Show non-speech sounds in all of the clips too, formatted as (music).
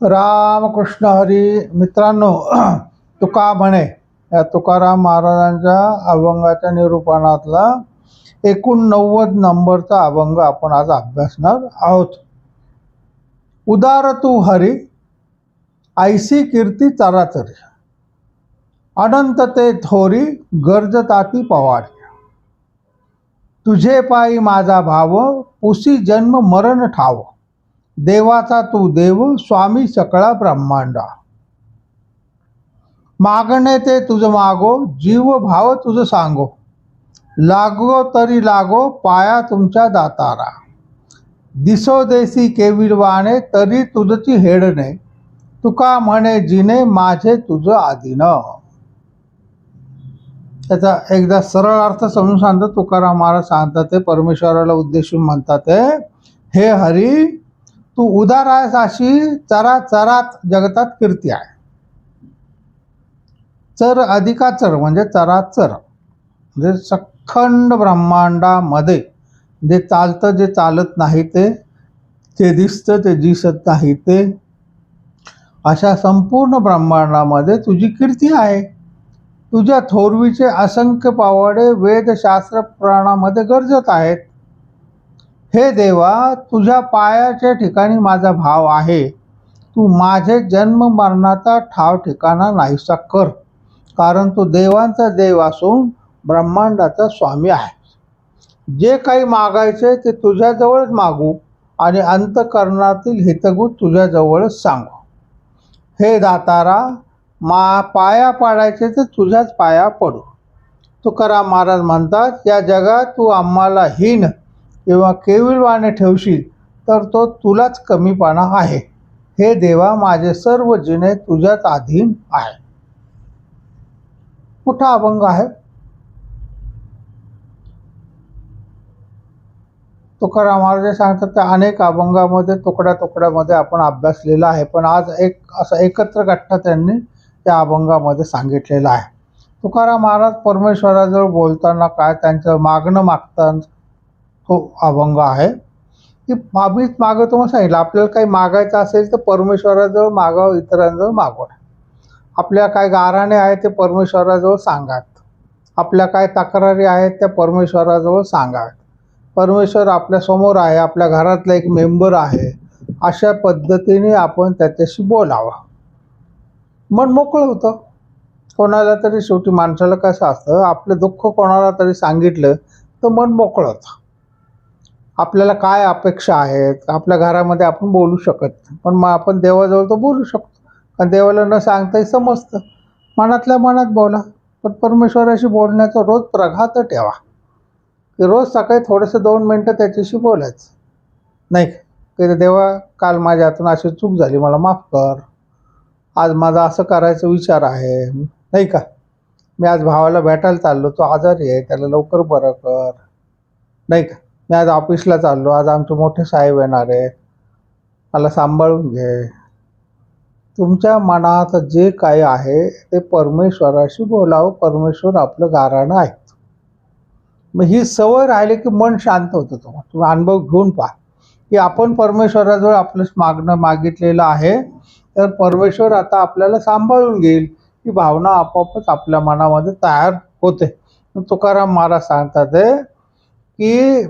रामकृष्ण हरी मित्रांनो (clears throat) तुका म्हणे या तुकाराम महाराजांच्या अभंगाच्या निरूपणातला एकूण नव्वद नंबरचा अभंग आपण आज अभ्यासणार आहोत. उदार तू हरी आयसी कीर्ती चराचरी अनंत ते थोरी गर्जताती पवाडी तुझे पायी माझा भाव पुसी जन्म मरण ठाव. देवाचा तू देव स्वामी सकळा ब्रह्मांडा. मागणे ते तुझ मागो जीव भाव तुझ सांगो. लागो तरी लागो पाया तुमच्या दातारा. दिसो देसी केविलवाणे तरी तुझची हेडणे तुका म्हणे जिने माझे तुझ आदिन. त्याचा एकदा सरळ अर्थ समजून सांगतो तुकाराम महाराज सांगतात ते परमेश्वराला उद्देशून म्हणतात हे हरी तू उदार आहेस अशी चरा चरात जगतात कीर्ती आहे. चर अधिका चर म्हणजे चराचर म्हणजे सखंड ब्रह्मांडामध्ये जे चालतं जे चालत नाही ते जे दिसतं ते दिसत नाही ते अशा संपूर्ण ब्रह्मांडामध्ये तुझी कीर्ती आहे. तुझ्या थोरवीचे असंख्य पावडे वेदशास्त्र प्राणामध्ये गरजत आहेत. हे देवा तुझ्या पायाच्या ठिकाणी माझा भाव आहे. तू माझे जन्म मरणाचा ठाव ठिकाणा नाहीसा कर. कारण तू देवांचा देव असून ब्रह्मांडाचा स्वामी आहे जे काही मागायचे ते तुझ्याजवळच मागू आणि अंतकरणातील हितगुत तुझ्याजवळच सांगू. हे दातारा मा पाया पाडायचे तर तुझ्याच पाया पडू. तुकाराम महाराज म्हणतात या जगात तू आम्हाला हीन किंवा केविलवाने ठेवशील तर तो तुलाच कमीपणा आहे. हे देवा माझे सर्व जिने तुझ्याच अधीन आहे. कुठा अभंग आहे? तुकाराम महाराज सांगतात त्या अनेक अभंगामध्ये तुकड्या तुकड्यामध्ये आपण अभ्यासलेला आहे पण आज एक असं एकत्र गठ्ठा त्यांनी त्या अभंगामध्ये सांगितलेला आहे. तुकाराम महाराज परमेश्वराजवळ बोलताना काय त्यांचं मागणं मागताना तो अभंग आहे. की आम्हीच मागवतो म्हणून सांगितलं आपल्याला काही मागायचं असेल तर परमेश्वराजवळ मागावं इतरांजवळ मागवा आपल्या काय गाराणे आहेत ते परमेश्वराजवळ सांगात आपल्या काय तक्रारी आहेत त्या परमेश्वराजवळ सांगाव्यात परमेश्वर आपल्यासमोर आहे आपल्या घरातला एक मेंबर आहे. अशा पद्धतीने आपण त्याच्याशी बोलावं. मन मोकळं होतं. कोणाला तरी शेवटी माणसाला कसं असतं आपलं दुःख कोणाला तरी सांगितलं तर मन मोकळं होतं. आपल्याला काय अपेक्षा आहेत? आपल्या घरामध्ये आपण बोलू शकत नाही. पण मग आपण देवाजवळ तर बोलू शकतो. कारण देवाला न सांगताही समजतं. मनातल्या मनात बोला. पण परमेश्वराशी बोलण्याचा रोज प्रघात ठेवा. की रोज सकाळी थोडंसं दोन मिनटं त्याच्याशी बोलायचं. नाही का? की देवा काल माझ्या हातून अशी चूक झाली मला माफ कर. आज माझा असं करायचा विचार आहे. नाही का? मी आज भावाला भेटायला चाललो तो आजारी आहे त्याला लवकर बरं कर. नाही का? मी आज ऑफिसला चाललो. आज आमचे मोठे साहेब येणार आहेत मला सांभाळून घे. तुमच्या मनात जे काही आहे ते परमेश्वराशी बोलावं. परमेश्वर आपलं गाराणं आहे मग ही सवय राहिली की मन शांत होतं तुम्हाला. तुम्ही अनुभव घेऊन पहा. की आपण परमेश्वराजवळ आपलं मागणं मागितलेलं आहे. तर परमेश्वर आता आपल्याला सांभाळून घेईल. ही भावना आपोआपच आपल्या मनामध्ये तयार होते. तुकाराम महाराज सांगतात की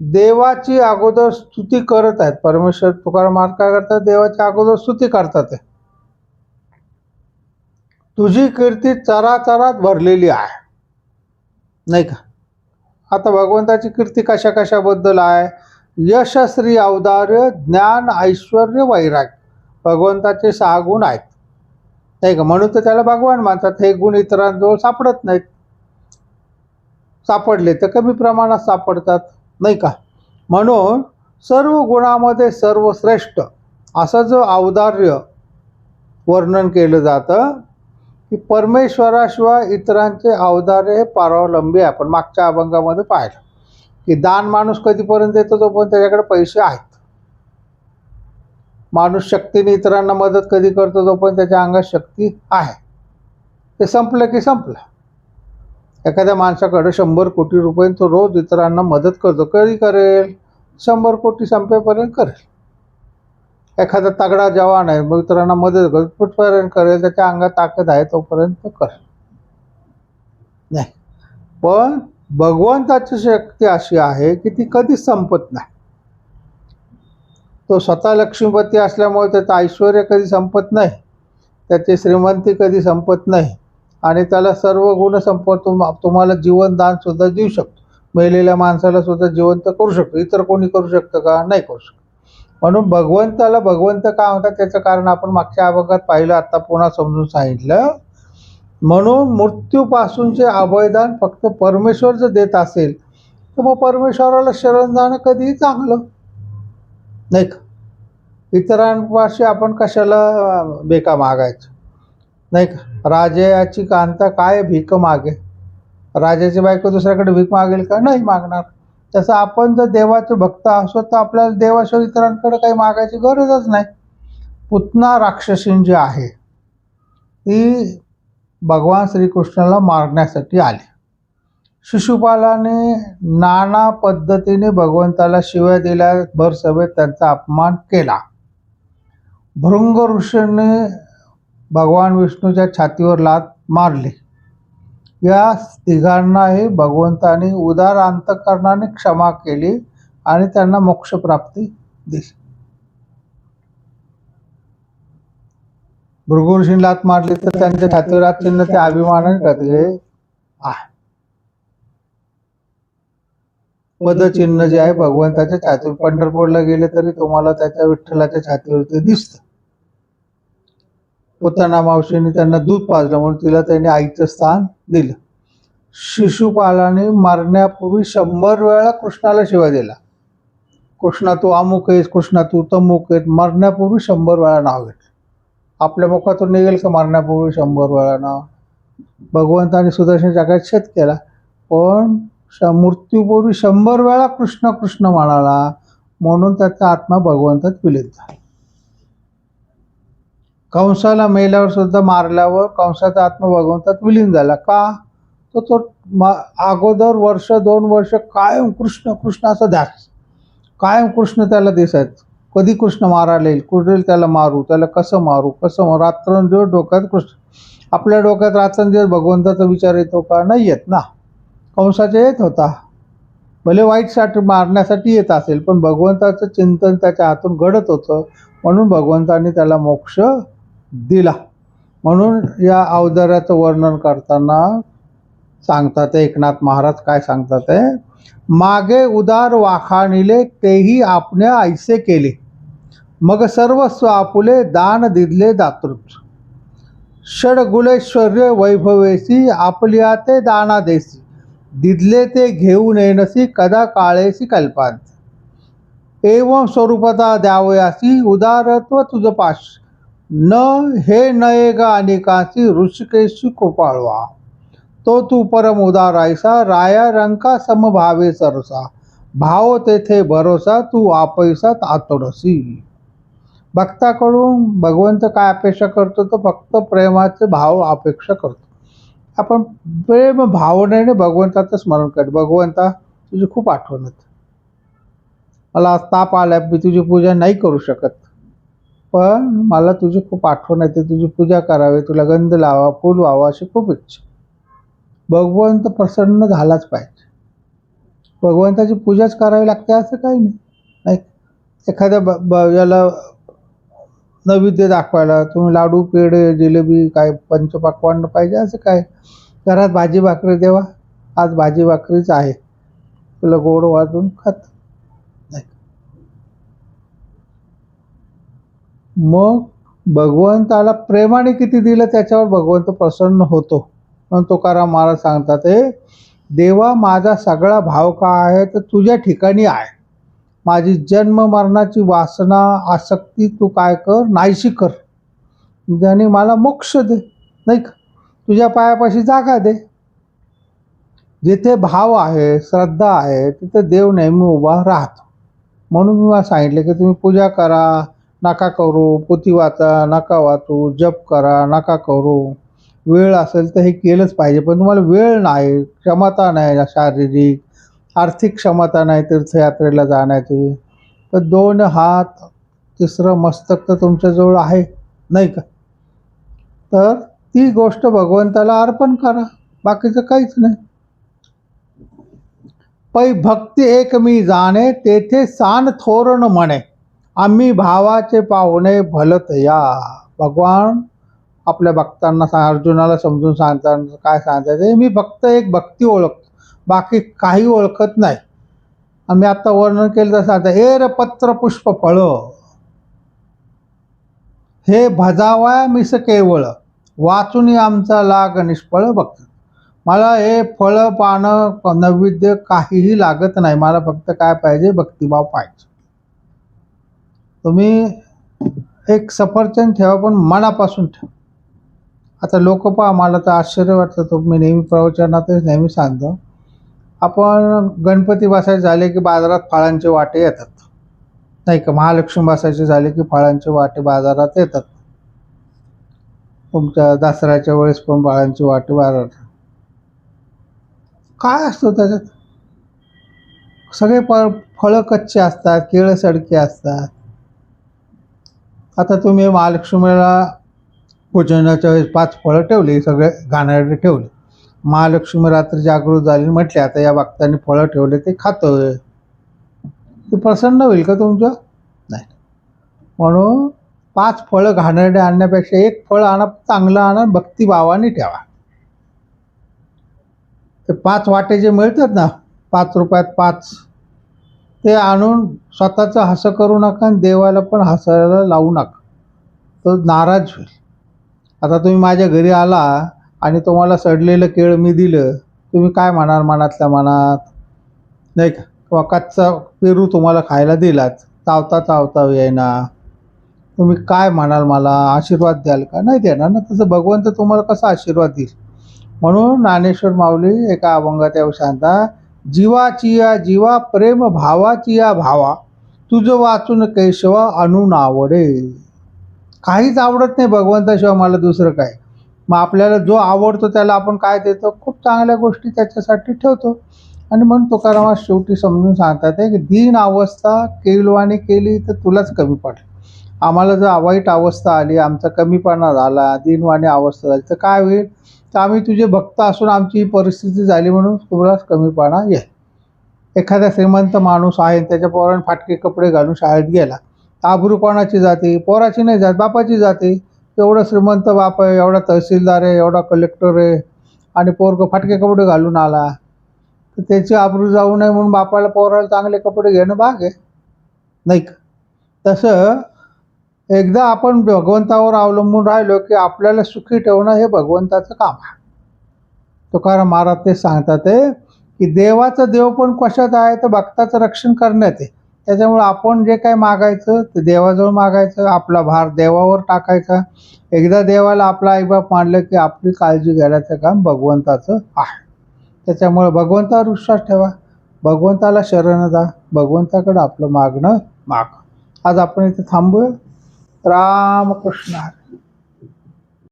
देवाची अगोदर स्तुती करत आहेत. परमेश्वर तुकाराम महाराज काय करतात? देवाची अगोदर स्तुती करतात तुझी कीर्ती चराचरात भरलेली आहे. नाही का? आता भगवंताची कीर्ती कशा कशाबद्दल आहे? यशश्री अवदार्य ज्ञान ऐश्वर वैराग्य. भगवंताचे सहा गुण आहेत. नाही का? म्हणून तर त्याला भगवान मानतात. हे गुण इतरांजवळ सापडत नाहीत. सापडले तर कमी प्रमाणात सापडतात. नाही का? म्हणून सर्व गुणामध्ये सर्वश्रेष्ठ असं जो औदार्य वर्णन केलं जातं की परमेश्वराशिवाय इतरांचे औदार्य हे पारावलंबी आहे. आपण मागच्या अभंगामध्ये पाहिलं की दान माणूस कधीपर्यंत येतो तोपर्यंत त्याच्याकडे पैसे आहेत. माणूस शक्तीने इतरांना मदत कधी करतो तोपर्यंत त्याच्या अंगात शक्ती आहे. ते संपलं की संपलं. एखाद्या माणसाकडे शंभर कोटी रुपये तो रोज इतरांना मदत करतो कधी करेल? शंभर कोटी संपेपर्यंत करेल. एखादा तगडा जवान आहे मग इतरांना मदत करेल कुठपर्यंत करेल? त्याच्या अंगात ताकद आहे तोपर्यंत करेल नाही. पण भगवंताची शक्ती अशी आहे की ती कधीच संपत नाही. तो स्वतः लक्ष्मीपती असल्यामुळे त्याचं ऐश्वर कधी संपत नाही. त्याची श्रीमंती कधी संपत नाही. आणि त्याला सर्व गुण संपत तुम तुम्हाला जीवनदान सुद्धा देऊ शकतो. मेलेल्या माणसाला सुद्धा जिवंत करू शकतो. इतर कोणी करू शकतं का? नाही करू शकत. म्हणून भगवंताला भगवंत का म्हणतात? त्याचं कारण आपण मागच्या अभंगात पाहिलं आता पुन्हा समजून सांगितलं. म्हणून मृत्यूपासूनचे अभयदान फक्त परमेश्वर जर देत असेल तर मग परमेश्वराला शरण जाणं कधीही चांगलं. नाही का? इतरांपाशी आपण कशाला बेका मागायचं नाही का? राजाची कांता काय भीक मागे. राजाची बायको दुसऱ्याकडे भीक मागेल का? नाही मागणार. तसं आपण जर देवाचे भक्त असो तर आपल्याला देवाशिवाय इतरांकडे काही मागायची गरजच नाही. पुतना राक्षसीन जी आहे ती भगवान श्रीकृष्णाला मारण्यासाठी आली. शिशुपालाने नाना पद्धतीने भगवंताला शिव्या दिल्या भर सभेत त्यांचा अपमान केला. भृंग ऋषीने भगवान विष्णूच्या छातीवर लात मारली. या तिघांनाही भगवंताने उदार अंतकरणाने क्षमा केली आणि त्यांना मोक्षप्राप्ती दिली. भृगुऋषीने लात मारली तर त्यांच्या छातीवर चिन्ह ते अभिमानाने करते आहे. पदचिन्ह जे आहे भगवंताच्या छातीवर पंढरपूरला गेले तरी तुम्हाला त्याच्या विठ्ठलाच्या छातीवर ते दिसतं. पोताना मावशीने त्यांना दूध पाजलं म्हणून तिला त्यांनी आईचं स्थान दिलं. शिशुपालाने मारण्यापूर्वी शंभर वेळा कृष्णाला शिवाय दिला. कृष्णा तू अमुक आहेस कृष्णा तू तमुक आहेस मरण्यापूर्वी शंभर वेळा नाव घेतलं. आपल्या मुखातून निघेल का मारण्यापूर्वी शंभर वेळा नाव? भगवंताने सुदर्शन जगात छेद केला. पण श मृत्यूपूर्वी शंभर वेळा कृष्ण कृष्ण म्हणाला. म्हणून त्याचा आत्मा भगवंतात विलीन झाला. कंसाला मेल्यावर सुद्धा मारल्यावर कंसाचा आत्मा भगवंतात विलीन झाला. का? तर तो मा अगोदर वर्ष दोन वर्ष कायम कृष्ण कृष्ण असं ध्यास. कायम कृष्ण त्याला दिसायचं. कधी कृष्ण मारायला येईल? कुठेल त्याला मारू त्याला कसं मारू कसं मारू? रात्रंदिवस डोक्यात कृष्ण. आपल्या डोक्यात रात्रंदिवस भगवंताचा विचार येतो का? नाही येत ना. कंसाचा येत होता. भले वाईटसाठी मारण्यासाठी येत असेल पण भगवंताचं चिंतन त्याच्या हातून घडत होतं. म्हणून भगवंताने त्याला मोक्ष दिला. म्हणून या अवजाराचं वर्णन करताना सांगतात एकनाथ महाराज. काय सांगतात ते? मागे उदार वाखाणिले तेही आपल्या ऐसे केले. मग सर्वस्व आपुले दान दिदले दातृत. षडगुलेश्वर्य वैभवेसी आपल्या ते दाना देसी दिदले ते घेऊन येणसी कदा काळेसी कल्पांत. एवं स्वरूपता द्यावयासी उदारत्व तुझ पाश न हे नये ग अनेकांची ऋषिकेशी कृपाळवा. तो तू परम उदारायसा राया रंका समभावे सरसा. भाव तेथे भरोसा तू आपैसात आतडसी भक्ताकडून भगवंत काय अपेक्षा करतो तर फक्त प्रेमाचे भाव अपेक्षा करतो. आपण प्रेम भावनेने भगवंताचं स्मरण कर भगवंता तुझी खूप आठवण येते. मला ताप आला मी तुझी पूजा नाही करू शकत. पण मला तुझी खूप आठवण येते तुझी पूजा करावी तुला गंध लावा फूल व्हावं अशी खूप इच्छा. भगवंत प्रसन्न झालाच पाहिजे. भगवंताची पूजाच करावी लागते असं काही नाही. नाही एखाद्या ब ब याला नैवेद्य दाखवायला तुम्ही लाडू पेढे जिलेबी काय पंचपक्वान्न पाहिजे असं काय? घरात भाजी भाकरी देवा. आज भाजी भाकरीच आहे. तुला गोड वाजून खात नाही मग भगवंताला प्रेमाने किती दिलं त्याच्यावर भगवंत प्रसन्न होतो. म्हणून तुकाराम महाराज सांगतात हे देवा माझा सगळा भाव का आहे? तर तुझ्या ठिकाणी आहे. माझी जन्म मरणाची वासना आसक्ती तू काय कर? नाहीशी कर. ज्याने मला मोक्ष दे. नाही का? तुझ्या पायापाशी जागा दे. जिथे भाव आहे श्रद्धा आहे तिथे देव नेहमी उभा राहतो. म्हणून मी मला सांगितलं की तुम्ही पूजा करा नका करू पोथी वाचा नका वाचू जप करा नका करू. वेळ असेल तर हे केलंच पाहिजे पण तुम्हाला वेळ नाही क्षमता नाही शारीरिक. आर्थिक क्षमता नाही तीर्थयात्रेला जाण्याची. तर दोन हात तिसरं मस्तक तर तुमच्याजवळ आहे नाही का? तर ती गोष्ट भगवंताला अर्पण करा बाकीचं काहीच नाही. पै भक्ती एक मी जाणे तेथे सान थोरण म्हणे. आम्ही भावाचे पाहुणे भलत या. भगवान आपल्या भक्तांना सांग अर्जुनाला समजून सांगताना काय सांगतात हे मी फक्त एक भक्ती ओळखतो. बाकी काही ओळखत नाही. आम्ही आता वर्णन केलं तर सांगता एर पत्र पुष्प फळ. हे भजावा मिस केवळ. वाचून आमचा लाग निष्फळ भक्त. मला हे फळं पानं नैवेद्य काहीही लागत नाही. मला फक्त काय पाहिजे? भक्तिभाव पाहिजे. तुम्ही एक सफरचंद ठेवा पण मनापासून ठेवा. आता लोक पहा मला तर आश्चर्य वाटतं तो मी नेहमी प्रवचनातच नेहमी सांगतो. आपण गणपती बसायचे झाले की बाजारात फळांचे वाटे येतात. नाही का महालक्ष्मी बसायचे झाले की फळांचे वाटे बाजारात येतात. तुमच्या दसऱ्याच्या वेळेस पण फळांची वाटे बाजारात. काय असतं त्याच्यात? सगळे प फळं कच्चे असतात केळं सडके असतात. आता तुम्ही महालक्ष्मीला पूजनाच्या वेळेस पाच फळं ठेवली सगळे घाणेरडे ठेवले. महालक्ष्मी रात्री जागृत झाली म्हटले आता या भक्तांनी फळं ठेवले ते खातोय. ते प्रसन्न होईल का तुमचं? नाही. म्हणून पाच फळं घाणेरडे आणण्यापेक्षा एक फळ आणा चांगलं आणा भक्तिभावाने ठेवा. ते पाच वाटे जे मिळतात ना पाच रुपयात पाच ते आणून स्वतःचं हसं करू नका आणि देवाला पण हसायला लावू नका. तो नाराज होईल. आता तुम्ही माझ्या घरी आला आणि तुम्हाला सडलेलं केळ मी दिलं तुम्ही काय म्हणाल मनातल्या मनात? नाही का? किंवा कच्चा पेरू तुम्हाला खायला दिलाच चावता चावता येईना. तुम्ही काय म्हणाल मला? आशीर्वाद द्याल का? नाही देणार ना. तसं भगवंत तुम्हाला कसा आशीर्वाद देईल? म्हणून ज्ञानेश्वर माऊली एका अभंगात या सांगता जीवाची या जीवा प्रेम भावाची या भावा तुझं वाचून केशवा आणून आवडे काहीच आवडत नाही भगवंताशिवाय मला दुसरं काय. मग आपल्याला जो आवडतो त्याला आपण काय देतो? खूप चांगल्या गोष्टी त्याच्यासाठी ठेवतो. आणि म्हणून तुकारामा शेवटी समजून सांगतात आहे की दीन अवस्था केलवाने केली तर तुलाच कमी पडलं. आम्हाला जर वाईट अवस्था आली आमचा कमीपणा झाला दिनवाणी अवस्था झाली तर काय होईल? तर आम्ही तुझे भक्त असून आमची ही परिस्थिती झाली म्हणून तुलाच कमीपणा येईल एखादा श्रीमंत माणूस आहे त्याच्या पोराने फाटके कपडे घालून शाळेत गेला. आबरू कोणाची जाते? पोराची नाही जात बापाची जाते. एवढा श्रीमंत बाप आहे एवढा तहसीलदार आहे एवढा कलेक्टर आहे आणि पोरग फाटके कपडे घालून आला. तर त्याची आबरू जाऊ नये म्हणून बापाला पोराला चांगले कपडे घेणं भाग आहे. नाही का? तसं एकदा आपण भगवंतावर अवलंबून राहिलो की आपल्याला सुखी ठेवणं हे भगवंताचं काम आहे. तुकाराम महाराज ते सांगतात आहे की देवाचं देव पण कशात आहे तर भक्ताचं रक्षण करण्यात आहे. त्याच्यामुळे आपण जे काय मागायचं ते देवाजवळ मागायचं आपला भार देवावर टाकायचा. एकदा देवाला आपला आईबाप मानलं की आपली काळजी घेण्याचं काम भगवंताचं आहे. त्याच्यामुळे भगवंतावर विश्वास ठेवा. भगवंताला शरण जा भगवंताकडं आपलं मागणं माग. आज आपण इथे थांबूया. रामकृष्ण हरी.